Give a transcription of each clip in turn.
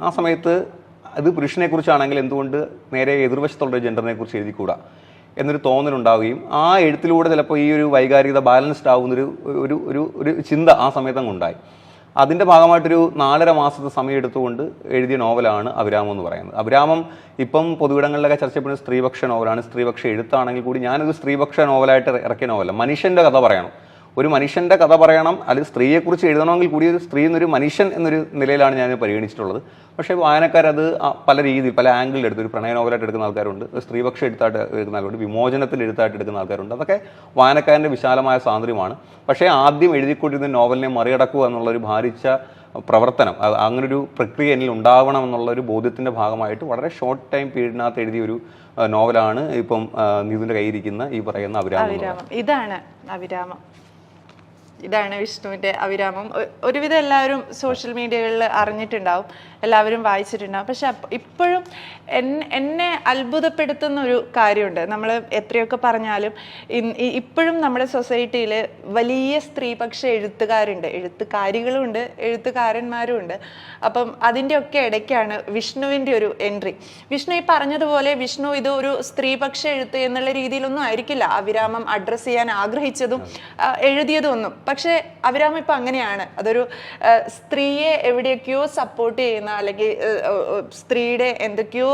ആ സമയത്ത് അത് പുരുഷനെ കുറിച്ചാണെങ്കിൽ എന്തുകൊണ്ട് നേരെ എതിർവശത്തുള്ള ജെൻഡറിനെ കുറിച്ച് എഴുതിക്കൂടാ? എന്നൊരു തോന്നലുണ്ടാവുകയും ആ എഴുത്തിലൂടെ ചിലപ്പോൾ ഈ ഒരു വൈകാരികത ബാലൻസ്ഡ് ആവുന്നൊരു ഒരു ഒരു ഒരു ചിന്ത ആ സമയത്ത് അങ്ങ് ഉണ്ടായി അതിന്റെ ഭാഗമായിട്ടൊരു നാലര മാസത്തെ സമയം എടുത്തുകൊണ്ട് എഴുതിയ നോവലാണ് അഭിരാമം എന്ന് പറയുന്നത്. അഭിരാമം ഇപ്പം പൊതുവിടങ്ങളിലൊക്കെ ചർച്ചപ്പെടുന്ന സ്ത്രീപക്ഷ നോവലാണ്. സ്ത്രീപക്ഷ എഴുത്താണെങ്കിൽ കൂടി ഞാനൊരു സ്ത്രീപക്ഷ നോവലായിട്ട് ഇറക്കിയ നോവല മനുഷ്യന്റെ കഥ പറയണം. ഒരു മനുഷ്യന്റെ കഥ പറയണം അല്ലെങ്കിൽ സ്ത്രീയെക്കുറിച്ച് എഴുതണമെങ്കിൽ കൂടി ഒരു സ്ത്രീ എന്നൊരു മനുഷ്യൻ എന്നൊരു നിലയിലാണ് ഞാൻ പരിഗണിച്ചിട്ടുള്ളത്. പക്ഷേ വായനക്കാരത് പല രീതിയിൽ പല ആംഗിളിൽ എടുത്ത് ഒരു പ്രണയ നോവലായിട്ട് എടുക്കുന്ന ആൾക്കാരുണ്ട് സ്ത്രീപക്ഷ എഴുത്തായിട്ട് എടുക്കുന്ന ആൾക്കാരുണ്ട് വിമോചനത്തിൽ എഴുത്തായിട്ട് എടുക്കുന്ന ആൾക്കാരുണ്ട്. അതൊക്കെ വായനക്കാരന്റെ വിശാലമായ സ്വാതന്ത്ര്യമാണ് പക്ഷേ ആദ്യം എഴുതിക്കൊണ്ടിരുന്ന നോവലിനെ മറികടക്കുക എന്നുള്ളൊരു ഭാരിച്ച പ്രവർത്തനം അങ്ങനൊരു പ്രക്രിയ എന്നിൽ ഉണ്ടാവണം എന്നുള്ള ഒരു ബോധ്യത്തിന്റെ ഭാഗമായിട്ട് വളരെ ഷോർട്ട് ടൈം പീരീഡിനകത്ത് എഴുതിയ ഒരു നോവലാണ് ഇപ്പം നിധുവിന്റെ കയ്യിരിക്കുന്ന ഈ പറയുന്ന അവിരാമം ഇതാണ് അവിരാമം ഇതാണ് വിഷ്ണുവിന്റെ അവിരാമം ഒരുവിധം എല്ലാവരും സോഷ്യൽ മീഡിയകളിൽ അറിഞ്ഞിട്ടുണ്ടാവും. എല്ലാവരും വായിച്ചിട്ടുണ്ടാവും. പക്ഷെ ഇപ്പോഴും എന്നെ അത്ഭുതപ്പെടുത്തുന്ന ഒരു കാര്യമുണ്ട്. നമ്മൾ എത്രയൊക്കെ പറഞ്ഞാലും ഇപ്പോഴും നമ്മുടെ സൊസൈറ്റിയിൽ വലിയ സ്ത്രീപക്ഷ എഴുത്തുകാരുണ്ട്. എഴുത്തുകാരികളും ഉണ്ട് എഴുത്തുകാരന്മാരും ഉണ്ട് അപ്പം അതിന്റെയൊക്കെ ഇടയ്ക്കാണ് വിഷ്ണുവിന്റെ ഒരു എൻട്രി വിഷ്ണു ഈ പറഞ്ഞതുപോലെ വിഷ്ണു ഇത് ഒരു സ്ത്രീപക്ഷ എഴുത്ത് എന്നുള്ള രീതിയിലൊന്നും ആയിരിക്കില്ല. അവിരാമം അഡ്രസ്സ് ചെയ്യാൻ ആഗ്രഹിച്ചതും എഴുതിയതും ഒന്നും. പക്ഷേ അവിരാമം ഇപ്പം അങ്ങനെയാണ്. അതൊരു സ്ത്രീയെ എവിടെയൊക്കെയോ സപ്പോർട്ട് ചെയ്യുന്ന അല്ലെങ്കിൽ സ്ത്രീയുടെ എന്തൊക്കെയോ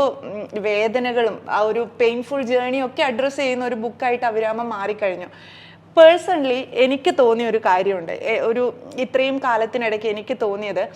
വേദനകളും ആ ഒരു പെയിൻഫുൾ ജേണിയും ഒക്കെ അഡ്രസ്സ് ചെയ്യുന്ന ഒരു ബുക്കായിട്ട് അവിരാമം മാറിക്കഴിഞ്ഞു. പേഴ്സണലി എനിക്ക് തോന്നിയ ഒരു കാര്യമുണ്ട്. ഒരു ഇത്രയും കാലത്തിനിടയ്ക്ക് എനിക്ക് തോന്നിയത്